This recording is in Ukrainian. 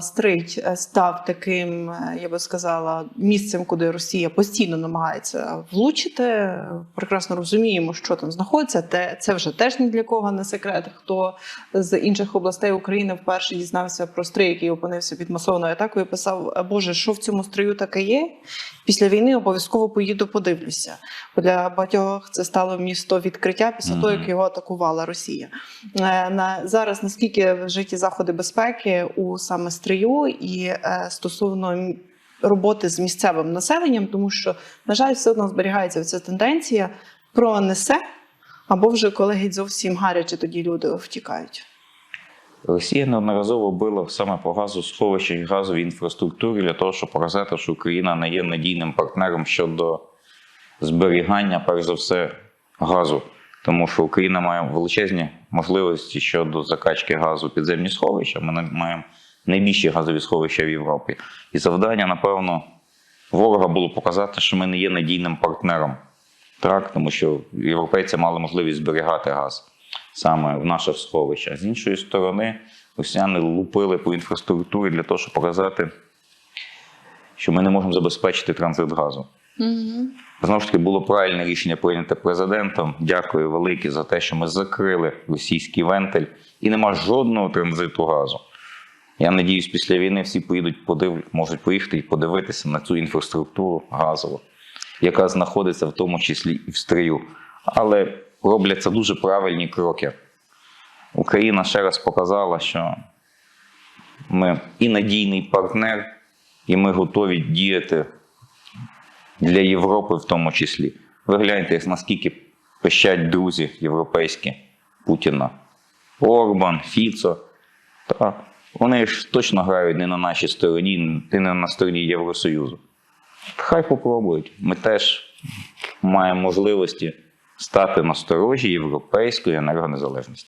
Стрий е, став таким, е, я би сказала, місцем, куди Росія постійно намагається влучити. Прекрасно розуміємо, що там знаходиться. Те це вже теж ні для кого не секрет. Хто з інших областей України вперше дізнався про стрий, який опинився під масовною атакою, писав: Боже, що в цьому стрию таке є? Після війни обов'язково поїду, подивлюся. Бо для багатьох це стало місто відкриття після того, як його атакувала Росія. Е, На зараз наскільки вжиті заходи безпеки у саме стрию і е, стосовно роботи з місцевим населенням, тому що на жаль, все одно зберігається ця тенденція про несе, або вже коли геть зовсім гаряче, тоді люди втікають. Росія неодноразово била саме по газосховищах і газовій інфраструктурі для того, щоб показати, що Україна не є надійним партнером щодо зберігання, перш за все, газу. Тому що Україна має величезні можливості щодо закачки газу підземні сховища. Ми маємо найбільші газові сховища в Європі. І завдання, напевно, ворога було показати, що ми не є надійним партнером. Так, тому що європейці мали можливість зберігати газ саме в наших сховищах. З іншої сторони, росіяни лупили по інфраструктурі для того, щоб показати, що ми не можемо забезпечити транзит газу. Знову ж таки, було правильне рішення прийняте президентом. Дякую велике за те, що ми закрили російський вентиль і нема жодного транзиту газу. Я надіюсь, після війни всі поїдуть, подив... можуть поїхати і подивитися на цю інфраструктуру газову, яка знаходиться в тому числі і в стрию. Але робляться дуже правильні кроки. Україна ще раз показала, що ми і надійний партнер, і ми готові діяти для Європи в тому числі. Ви гляньте, наскільки пищать друзі європейські Путіна. Орбан, Фіцо. Та, вони ж точно грають не на нашій стороні, не на стороні Євросоюзу. Хай попробують. Ми теж маємо можливості стати на сторожі європейської енергонезалежності.